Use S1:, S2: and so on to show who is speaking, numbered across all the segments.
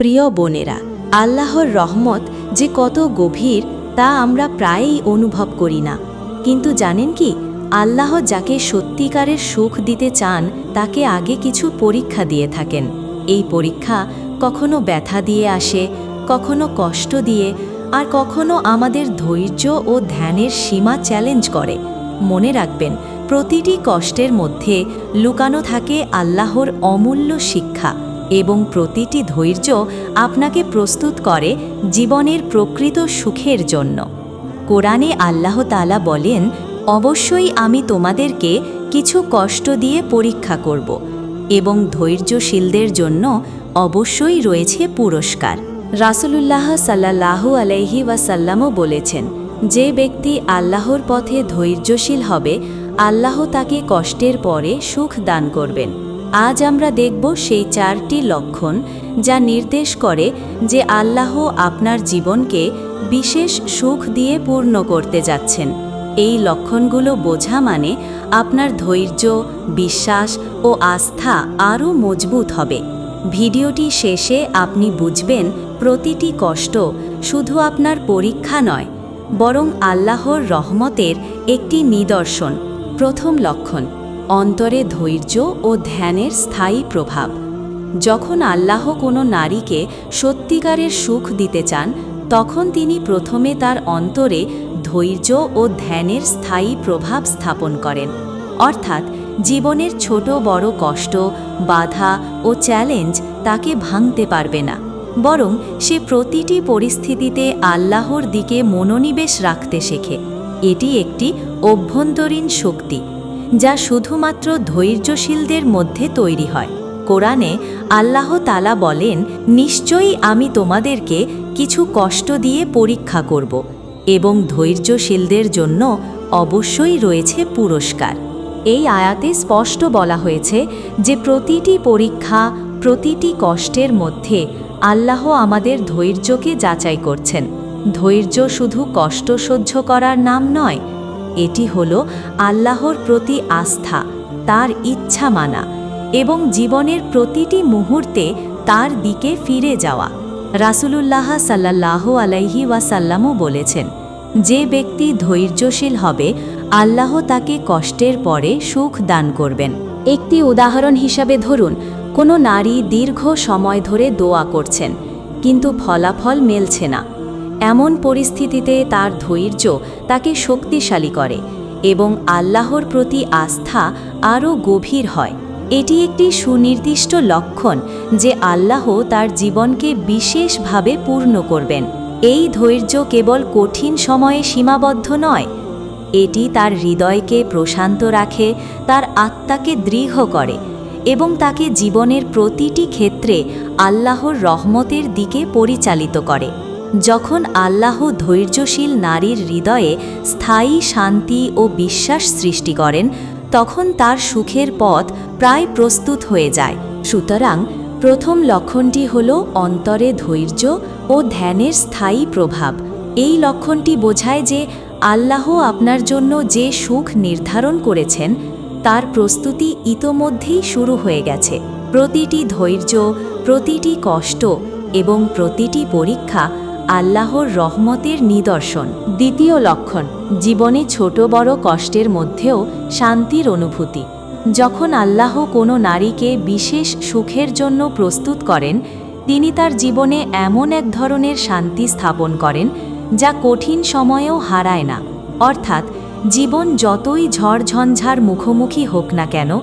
S1: প্রিয় বোনেরা, আল্লাহর রহমত যে কত গভীর, তা আমরা প্রায়ই অনুভব করি না। কিন্তু জানেন কি, আল্লাহ যাকে সত্যিকারের সুখ দিতে চান, তাকে আগে কিছু পরীক্ষা দিয়ে থাকেন। এই পরীক্ষা কখনো ব্যথা দিয়ে আসে, কখনো কষ্ট দিয়ে, আর কখনো আমাদের ধৈর্য ও ধ্যানের সীমা চ্যালেঞ্জ করে। মনে রাখবেন, প্রতিটি কষ্টের মধ্যে লুকানো থাকে আল্লাহর অমূল্য শিক্ষা। এবং প্রতিটি ধৈর্য আপনাকে প্রস্তুত করে জীবনের প্রকৃত সুখের জন্য। কোরআনে আল্লাহ তালা বলেন, অবশ্যই আমি তোমাদেরকে কিছু কষ্ট দিয়ে পরীক্ষা করব এবং ধৈর্যশীলদের জন্য অবশ্যই রয়েছে পুরস্কার। রাসূলুল্লাহ সাল্লাল্লাহু আলাইহি ওয়াসাল্লামও বলেছেন, যে ব্যক্তি আল্লাহর পথে ধৈর্যশীল হবে, আল্লাহ তাকে কষ্টের পরে সুখ দান করবেন। আজ আমরা দেখব সেই চারটি লক্ষণ যা নির্দেশ করে যে আল্লাহ আপনার জীবনকে বিশেষ সুখ দিয়ে পূর্ণ করতে যাচ্ছেন। এই লক্ষণগুলো বোঝা মানে আপনার ধৈর্য, বিশ্বাস ও আস্থা আরও মজবুত হবে। ভিডিওটি শেষে আপনি বুঝবেন প্রতিটি কষ্ট শুধু আপনার পরীক্ষা নয়, বরং আল্লাহর রহমতের একটি নিদর্শন। প্রথম লক্ষণ অন্তরে ধৈর্য ও ধ্যানের স্থায়ী প্রভাব। যখন আল্লাহ কোনো নারীকে সত্যিকারের সুখ দিতে চান, তখন তিনি প্রথমে তার অন্তরে ধৈর্য ও ধ্যানের স্থায়ী প্রভাব স্থাপন করেন। অর্থাৎ জীবনের ছোট বড় কষ্ট, বাধা ও চ্যালেঞ্জ তাকে ভাঙতে পারবে না। বরং সে প্রতিটি পরিস্থিতিতে আল্লাহর দিকে মনোনিবেশ রাখতে শেখে। এটি একটি অভ্যন্তরীণ শক্তি। যা শুধুমাত্র ধৈর্যশীলদের মধ্যে তৈরি হয়। কোরআনে আল্লাহ তালা বলেন, নিশ্চয়ই আমি তোমাদেরকে কিছু কষ্ট দিয়ে পরীক্ষা করব এবং ধৈর্যশীলদের জন্য অবশ্যই রয়েছে পুরস্কার। এই আয়াতে স্পষ্ট বলা হয়েছে যে প্রতিটি পরীক্ষা প্রতিটি কষ্টের মধ্যে আল্লাহ আমাদের ধৈর্যকে যাচাই করছেন। ধৈর্য শুধু কষ্ট সহ্য করার নাম নয় এটি হল আল্লাহর প্রতি আস্থা, তার ইচ্ছা মানা এবং জীবনের প্রতিটি মুহূর্তে তার দিকে ফিরে যাওয়া। রাসূলুল্লাহ সাল্লাহ আলাইহি ওয়াসাল্লামও বলেছেন, যে ব্যক্তি ধৈর্যশীল হবে, আল্লাহ তাকে কষ্টের পরে সুখ দান করবেন। একটি উদাহরণ হিসাবে ধরুন, কোনো নারী দীর্ঘ সময় ধরে দোয়া করছেন, কিন্তু ফলাফল মেলছে না। এমন পরিস্থিতিতে তার ধৈর্য তাকে শক্তিশালী করে এবং আল্লাহর প্রতি আস্থা আরও গভীর হয়। এটি একটি সুনির্দিষ্ট লক্ষণ যে আল্লাহ তার জীবনকে বিশেষভাবে পূর্ণ করবেন। এই ধৈর্য কেবল কঠিন সময়ে সীমাবদ্ধ নয়, এটি তার হৃদয়কে প্রশান্ত রাখে, তার আত্মাকে দৃঢ় করে এবং তাকে জীবনের প্রতিটি ক্ষেত্রে আল্লাহর রহমতের দিকে পরিচালিত করে। যখন আল্লাহ ধৈর্যশীল নারীর হৃদয়ে স্থায়ী শান্তি ও বিশ্বাস সৃষ্টি করেন, তখন তার সুখের পথ প্রায় প্রস্তুত হয়ে যায়। সুতরাং প্রথম লক্ষণটি হল অন্তরে ধৈর্য ও ধ্যানের স্থায়ী প্রভাব। এই লক্ষণটি বোঝায় যে আল্লাহ আপনার জন্য যে সুখ নির্ধারণ করেছেন, তার প্রস্তুতি ইতোমধ্যেই শুরু হয়ে গেছে। প্রতিটি ধৈর্য, প্রতিটি কষ্ট এবং প্রতিটি পরীক্ষা আল্লাহর রহমতের নিদর্শন। দ্বিতীয় লক্ষণ, জীবনে ছোট বড় কষ্টের মধ্যেও শান্তির অনুভূতি। যখন আল্লাহ কোনো নারীকে বিশেষ সুখের জন্য প্রস্তুত করেন, তিনি তার জীবনে এমন এক ধরনের শান্তি স্থাপন করেন, যা কঠিন সময়েও হারায় না। অর্থাৎ, জীবন যতই ঝড়ঝঞ্ঝার মুখোমুখি হোক না কেন,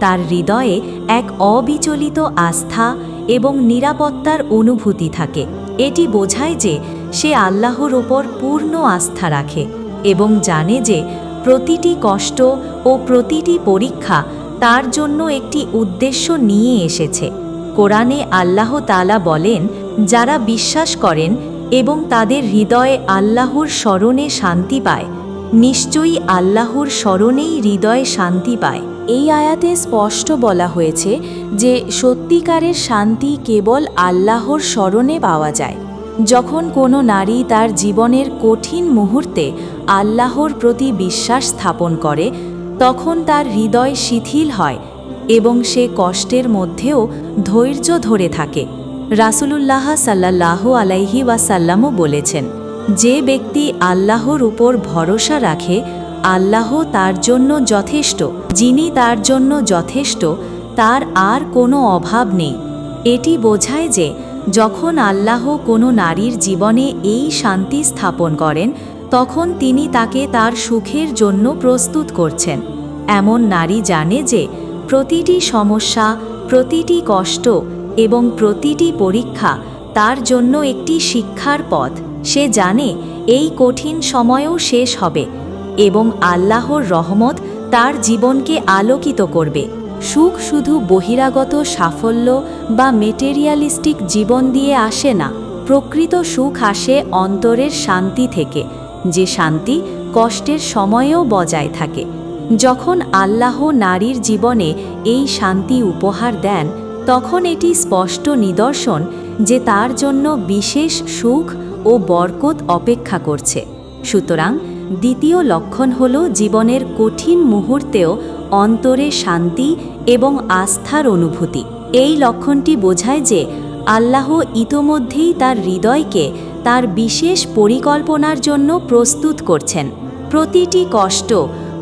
S1: তার হৃদয়ে এক অবিচলিত আস্থা এবং নিরাপত্তার অনুভূতি থাকে। এটি বোঝায় যে সে আল্লাহর ওপর পূর্ণ আস্থা রাখে এবং জানে যে প্রতিটি কষ্ট ও প্রতিটি পরীক্ষা তার জন্য একটি উদ্দেশ্য নিয়ে এসেছে। কোরআনে আল্লাহ তালা বলেন, যারা বিশ্বাস করেন এবং তাদের হৃদয়ে আল্লাহর স্মরণে শান্তি পায়, নিশ্চয়ই আল্লাহর স্মরণেই হৃদয়ে শান্তি পায়। এই আয়াতে স্পষ্ট বলা হয়েছে যে সত্যিকারের শান্তি কেবল আল্লাহর স্মরণে পাওয়া যায়। যখন কোনো নারী তার জীবনের কঠিন মুহূর্তে আল্লাহর প্রতি বিশ্বাস স্থাপন করে, তখন তার হৃদয় শিথিল হয় এবং সে কষ্টের মধ্যেও ধৈর্য ধরে থাকে। রাসূলুল্লাহ সাল্লাল্লাহ আলাইহি ওয়াসাল্লামও বলেছেন, যে ব্যক্তি আল্লাহর উপর ভরসা রাখে আল্লাহ তার জন্য যথেষ্ট, যিনি তার জন্য যথেষ্ট, তার আর কোনো অভাব নেই। এটি বোঝায় যে, যখন আল্লাহ কোনো নারীর জীবনে এই শান্তি স্থাপন করেন, তখন তিনি তাকে তার সুখের জন্য প্রস্তুত করছেন। এমন নারী জানে যে, প্রতিটি সমস্যা, প্রতিটি কষ্ট এবং প্রতিটি পরীক্ষা তার জন্য একটি শিক্ষার পথ। সে জানে, এই কঠিন সময়ও শেষ হবে। এবং আল্লাহর রহমত তার জীবনকে আলোকিত করবে। সুখ শুধু বহিরাগত সাফল্য বা মেটেরিয়ালিস্টিক জীবন দিয়ে আসে না, প্রকৃত সুখ আসে অন্তরের শান্তি থেকে, যে শান্তি কষ্টের সময়েও বজায় থাকে। যখন আল্লাহ নারীর জীবনে এই শান্তি উপহার দেন, তখন এটি স্পষ্ট নিদর্শন যে তার জন্য বিশেষ সুখ ও বরকত অপেক্ষা করছে। সুতরাং দ্বিতীয় লক্ষণ হল জীবনের কঠিন মুহূর্তেও অন্তরে শান্তি এবং আস্থার অনুভূতি। এই লক্ষণটি বোঝায় যে আল্লাহ ইতোমধ্যেই তার হৃদয়কে তার বিশেষ পরিকল্পনার জন্য প্রস্তুত করছেন। প্রতিটি কষ্ট,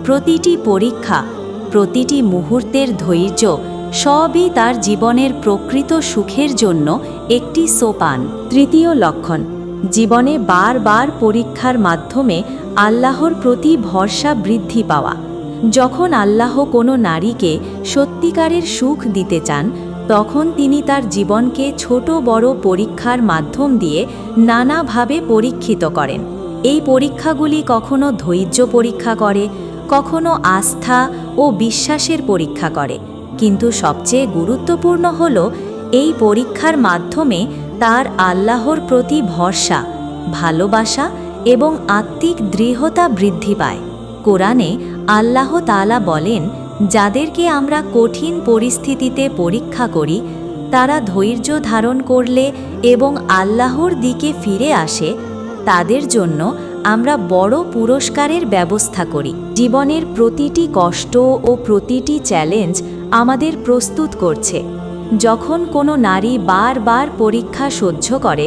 S1: প্রতিটি পরীক্ষা, প্রতিটি মুহূর্তের ধৈর্য সবই তার জীবনের প্রকৃত সুখের জন্য একটি সোপান। তৃতীয় লক্ষণ, জীবনে বারবার পরীক্ষার মাধ্যমে আল্লাহর প্রতি ভরসা বৃদ্ধি পাওয়া। যখন আল্লাহ কোনো নারীকে সত্যিকারের সুখ দিতে চান, তখন তিনি তার জীবনকে ছোট বড় পরীক্ষার মাধ্যম দিয়ে নানাভাবে পরীক্ষিত করেন। এই পরীক্ষাগুলি কখনো ধৈর্য পরীক্ষা করে, কখনো আস্থা ও বিশ্বাসের পরীক্ষা করে। কিন্তু সবচেয়ে গুরুত্বপূর্ণ হল, এই পরীক্ষার মাধ্যমে তার আল্লাহর প্রতি ভরসা, ভালোবাসা এবং আত্মিক দৃঢ়তা বৃদ্ধি পায়। কোরআনে আল্লাহ তালা বলেন, যাদেরকে আমরা কঠিন পরিস্থিতিতে পরীক্ষা করি, তারা ধৈর্য ধারণ করলে এবং আল্লাহর দিকে ফিরে আসে, তাদের জন্য আমরা বড় পুরস্কারের ব্যবস্থা করি। জীবনের প্রতিটি কষ্ট ও প্রতিটি চ্যালেঞ্জ আমাদের প্রস্তুত করছে। যখন কোনো নারী বারবার পরীক্ষা সহ্য করে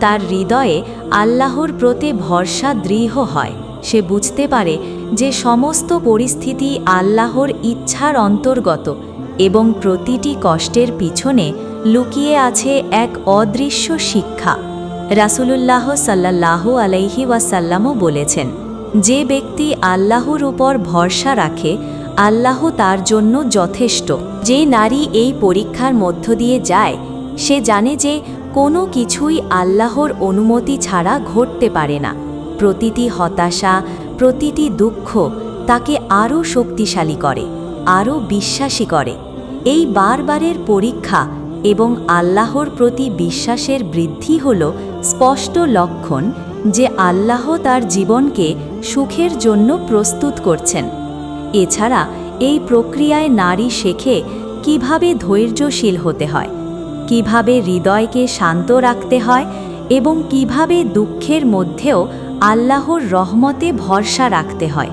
S1: তার হৃদয়ে আল্লাহর প্রতি ভরসা দৃঢ় হয়। সে বুঝতে পারে যে সমস্ত পরিস্থিতি আল্লাহর ইচ্ছার অন্তর্গত এবং প্রতিটি কষ্টের পিছনে লুকিয়ে আছে এক অদৃশ্য শিক্ষা। রাসূলুল্লাহ সাল্লাল্লাহ আলাইহি ওয়াসাল্লামও বলেছেন, যে ব্যক্তি আল্লাহর উপর ভরসা রাখে, আল্লাহ তার জন্য যথেষ্ট। যে নারী এই পরীক্ষার মধ্য দিয়ে যায় সে জানে যে কোনো কিছুই আল্লাহর অনুমতি ছাড়া ঘটতে পারে না। প্রতিটি হতাশা, প্রতিটি দুঃখ তাকে আরও শক্তিশালী করে, আরও বিশ্বাসী করে। এই বারবারের পরীক্ষা এবং আল্লাহর প্রতি বিশ্বাসের বৃদ্ধি হল স্পষ্ট লক্ষণ যে আল্লাহ তার জীবনকে সুখের জন্য প্রস্তুত করছেন। এছাড়া এই প্রক্রিয়ায় নারী শেখে কীভাবে ধৈর্যশীল হতে হয়। কীভাবে হৃদয়কে শান্ত রাখতে হয় এবং কীভাবে দুঃখের মধ্যেও আল্লাহর রহমতে ভরসা রাখতে হয়,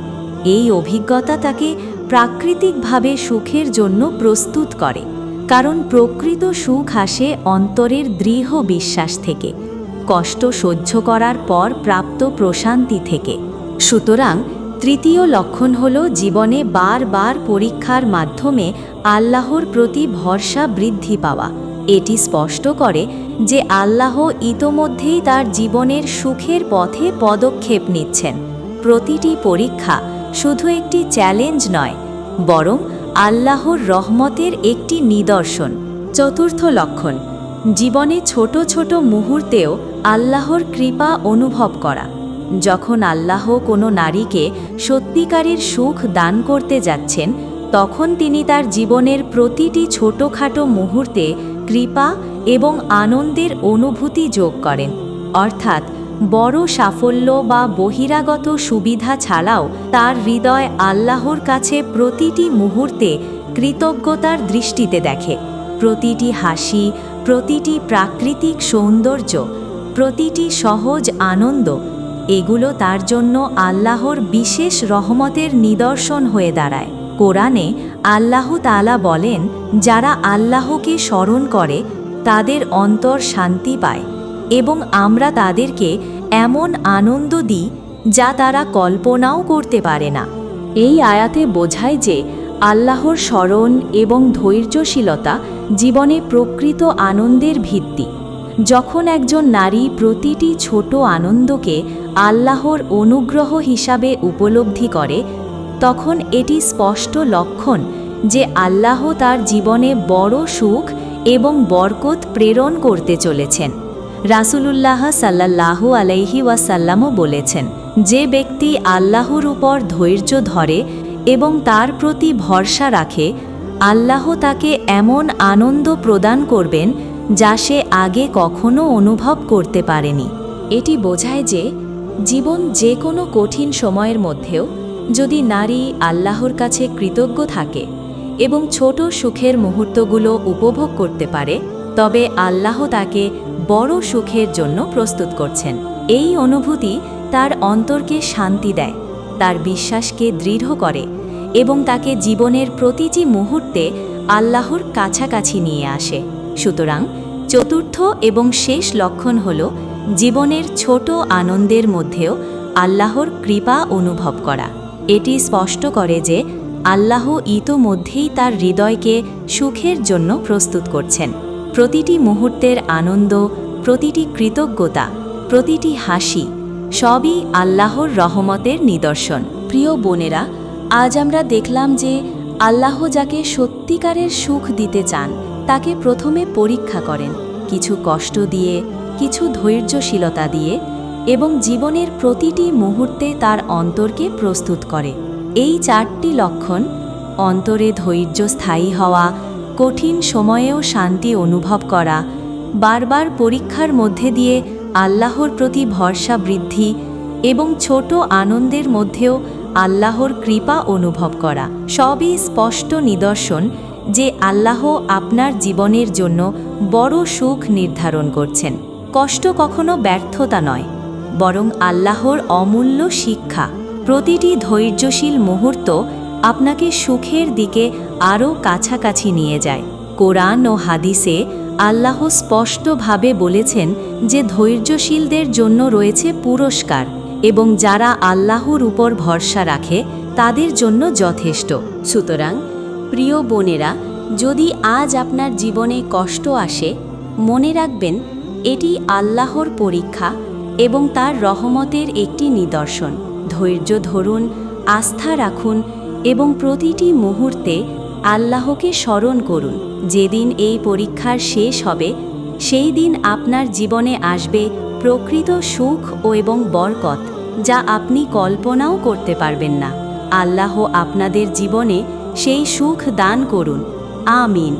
S1: এই অভিজ্ঞতা তাকে প্রাকৃতিকভাবে সুখের জন্য প্রস্তুত করে, কারণ প্রকৃত সুখ আসে অন্তরের দৃঢ় বিশ্বাস থেকে, কষ্ট সহ্য করার পর প্রাপ্ত প্রশান্তি থেকে। সুতরাং তৃতীয় লক্ষণ হল জীবনে বারবার পরীক্ষার মাধ্যমে আল্লাহর প্রতি ভরসা বৃদ্ধি পাওয়া। এটি স্পষ্ট করে যে আল্লাহ ইতোমধ্যেই তার জীবনের সুখের পথে পদক্ষেপ নিচ্ছেন। প্রতিটি পরীক্ষা শুধু একটি চ্যালেঞ্জ নয়, বরং আল্লাহর রহমতের একটি নিদর্শন। চতুর্থ লক্ষণ, জীবনে ছোট ছোট মুহূর্তেও আল্লাহর কৃপা অনুভব করা। যখন আল্লাহ কোনো নারীকে সত্যিকারের সুখ দান করতে যাচ্ছেন, তখন তিনি তার জীবনের প্রতিটি ছোটোখাটো মুহূর্তে কৃপা এবং আনন্দের অনুভূতি যোগ করেন। অর্থাৎ বড় সাফল্য বা বহিরাগত সুবিধা ছাড়াও তার হৃদয় আল্লাহর কাছে প্রতিটি মুহূর্তে কৃতজ্ঞতার দৃষ্টিতে দেখে। প্রতিটি হাসি, প্রতিটি প্রাকৃতিক সৌন্দর্য, প্রতিটি সহজ আনন্দ, এগুলো তার জন্য আল্লাহর বিশেষ রহমতের নিদর্শন হয়ে দাঁড়ায়। কোরআনে আল্লাহ তালা বলেন, যারা আল্লাহকে স্মরণ করে, তাদের অন্তর শান্তি পায় এবং আমরা তাদেরকে এমন আনন্দ দিই যা তারা কল্পনাও করতে পারে না। এই আয়াতে বোঝায় যে আল্লাহর স্মরণ এবং ধৈর্যশীলতা জীবনে প্রকৃত আনন্দের ভিত্তি। যখন একজন নারী প্রতিটি ছোট আনন্দকে আল্লাহর অনুগ্রহ হিসাবে উপলব্ধি করে তখন এটি স্পষ্ট লক্ষণ যে আল্লাহ তার জীবনে বড় সুখ এবং বরকত প্রেরণ করতে চলেছেন। রাসূলুল্লাহ সাল্লাল্লাহু আলাইহি ওয়াসাল্লামও বলেছেন, যে ব্যক্তি আল্লাহর উপর ধৈর্য ধরে এবং তার প্রতি ভরসা রাখে, আল্লাহ তাকে এমন আনন্দ প্রদান করবেন যা সে আগে কখনো অনুভব করতে পারেনি। এটি বোঝায় যে জীবন যে কোনো কঠিন সময়ের মধ্যেও যদি নারী আল্লাহর কাছে কৃতজ্ঞ থাকে এবং ছোট সুখের মুহূর্তগুলো উপভোগ করতে পারে, তবে আল্লাহ তাকে বড় সুখের জন্য প্রস্তুত করছেন। এই অনুভূতি তার অন্তরকে শান্তি দেয়, তার বিশ্বাসকে দৃঢ় করে এবং তাকে জীবনের প্রতিটি মুহূর্তে আল্লাহর কাছাকাছি নিয়ে আসে। সুতরাং চতুর্থ এবং শেষ লক্ষণ হল জীবনের ছোট আনন্দের মধ্যেও আল্লাহর কৃপা অনুভব করা। এটি স্পষ্ট করে যে আল্লাহ ইতোমধ্যেই তার হৃদয়কে সুখের জন্য প্রস্তুত করছেন। প্রতিটি মুহূর্তের আনন্দ, প্রতিটি কৃতজ্ঞতা, প্রতিটি হাসি সবই আল্লাহর রহমতের নিদর্শন। প্রিয় বোনেরা, আজ আমরা দেখলাম যে আল্লাহ যাকে সত্যিকারের সুখ দিতে চান, তাকে প্রথমে পরীক্ষা করেন। কিছু কষ্ট দিয়ে, কিছু ধৈর্যশীলতা দিয়ে এবং জীবনের প্রতিটি মুহূর্তে তার অন্তরকে প্রস্তুত করে। এই চারটি লক্ষণ অন্তরে ধৈর্য স্থায়ী হওয়া, কঠিন সময়েও শান্তি অনুভব করা, বারবার পরীক্ষার মধ্যে দিয়ে আল্লাহর প্রতি ভরসা বৃদ্ধি এবং ছোট আনন্দের মধ্যেও আল্লাহর কৃপা অনুভব করা। সবই স্পষ্ট নিদর্শন যে আল্লাহ আপনার জীবনের জন্য বড় সুখ নির্ধারণ করছেন। কষ্ট কখনো ব্যর্থতা নয়। বরং আল্লাহর অমূল্য শিক্ষা। প্রতিটি ধৈর্যশীল মুহূর্ত আপনাকে সুখের দিকে আরও কাছাকাছি নিয়ে যায়। কোরআন ও হাদিসে আল্লাহ স্পষ্টভাবে বলেছেন যে ধৈর্যশীলদের জন্য রয়েছে পুরস্কার এবং যারা আল্লাহর উপর ভরসা রাখে, তাদের জন্য যথেষ্ট। সুতরাং, প্রিয় বোনেরা, যদি আজ আপনার জীবনে কষ্ট আসে, মনে রাখবেন, এটি আল্লাহর পরীক্ষা এবং তার রহমতের একটি নিদর্শন। ধৈর্য ধরুন, আস্থা রাখুন এবং প্রতিটি মুহূর্তে আল্লাহকে স্মরণ করুন। যেদিন এই পরীক্ষার শেষ হবে, সেই দিন আপনার জীবনে আসবে প্রকৃত সুখ ও এবং বরকত, যা আপনি কল্পনাও করতে পারবেন না। আল্লাহ আপনাদের জীবনে সেই সুখ দান করুন। আমিন।